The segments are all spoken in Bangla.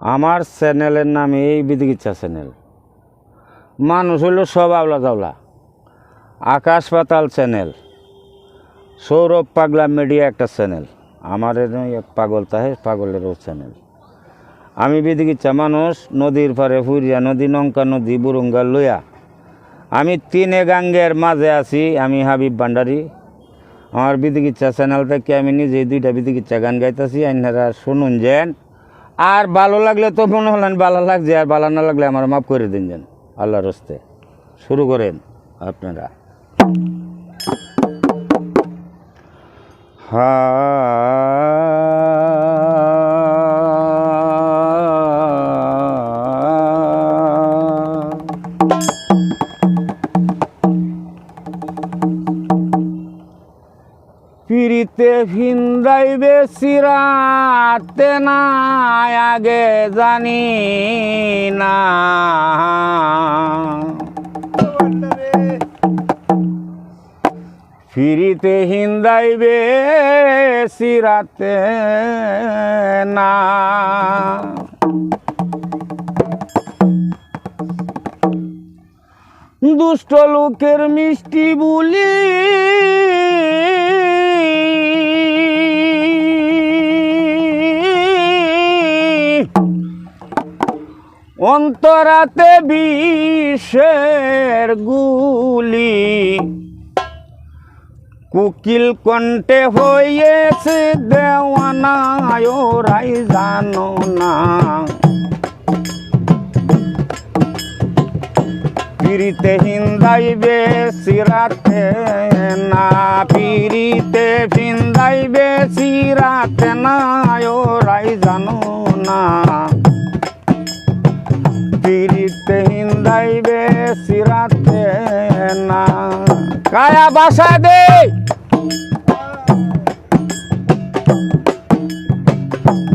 আমার চ্যানেলের নাম এই বিদিকিচ্ছা চ্যানেল। মানুষ হইল সব আওলা জাওলা আকাশ পাতাল চ্যানেল। সৌরভ পাগলা মিডিয়া একটা চ্যানেল। এক পাগল তাহে পাগলেরও চ্যানেল। আমি বিদিকিচ্ছা মানুষ, নদীর পারে ফুরিয়া নদী, নৌকা নদী, বুরুঙ্গা লইয়া। আমি তিনে গাঙ্গের মাঝে আছি, আমি হাবিব ভান্ডারি। আমার বিদিকিচ্ছা চ্যানেল থেকে আমি নিজেই দুইটা বিদিকিচ্ছা গান গাইতেছি আপনারা শুনুন যেন। আর ভালো লাগলে তো মনে হলেন ভালো লাগছে, আর ভালো না লাগলে আমার মাফ করে দিন যেন, আল্লাহর হস্তে শুরু করেন আপনারা। হা পিড়িতে ভিন্দাইবে সিরাতে না আগে জানি না। ফিরিতে হিন্দাইবে সিরাতে না। দুষ্ট লোকের মিষ্টি বুলি অন্তরাতে বিষের গুলি। কুকিল কণ্ঠে হয়েছে দেওয়ানা ওরাই জানো না। পিরিতে হিন্দাইবে সিরাতে না, পিরিতে ভিন্দাইবে সিরাতে না, ওরাই জানো না। বাসা দে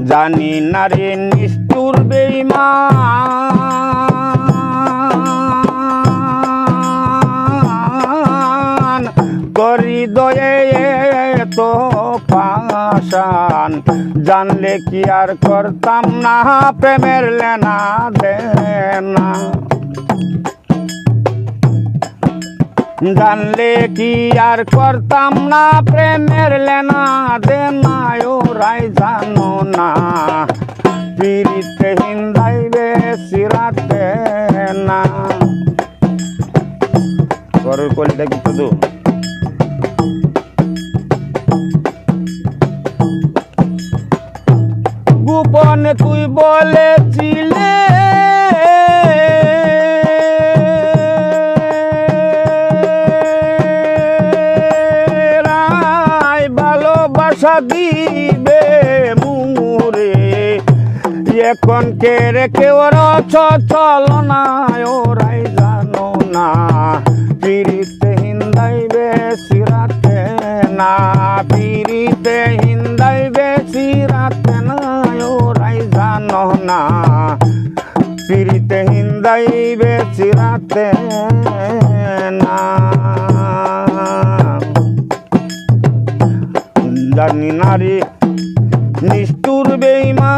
জানি না রে নিষ্ঠুর বেইমান। করি দয়ে তো পাশান জানলে কি আর করতাম না? প্রেমের লেনা দেনা। জানলে কি আর করতাম না? প্রেমের লেনা দেনা ওরাই জানো না। পিড়িতে হিন্দাইবে সিরাতে না। গরুর কলিটা কি শুধু। গোপনে তুই বলেছিলে ভালোবাসা দিবে মুরে। এখন কে রেখে ওর চল না ওরাই জানো না। পিড়িতে হিন্দাইবে সিরাতে না, পিড়িতে হিন্দাইবে সিরাতে না ওরাই জানো না। পিড়িতে হিন্দাইবে সিরাতে না। জানি নারী নিষ্ঠুর বেইমান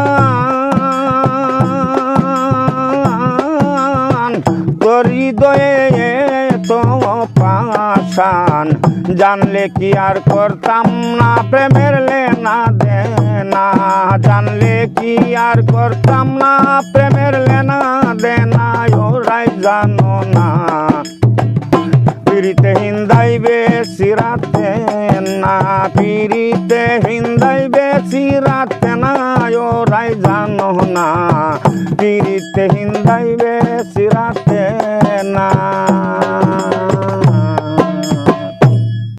তোর হৃদয়ে তো পাশান জানলে কি আর করতাম না? প্রেমের লেনা দেনা, জানলে কি আর করতাম না? প্রেমের লেনা দেনা, ওরাই জানো না। পিড়িতে হিন্দাইবে, সিরাতে না হিন্দাই বেশি রাখতে না ওরাই জানো না। পিড়িতে বেশি সিরাতে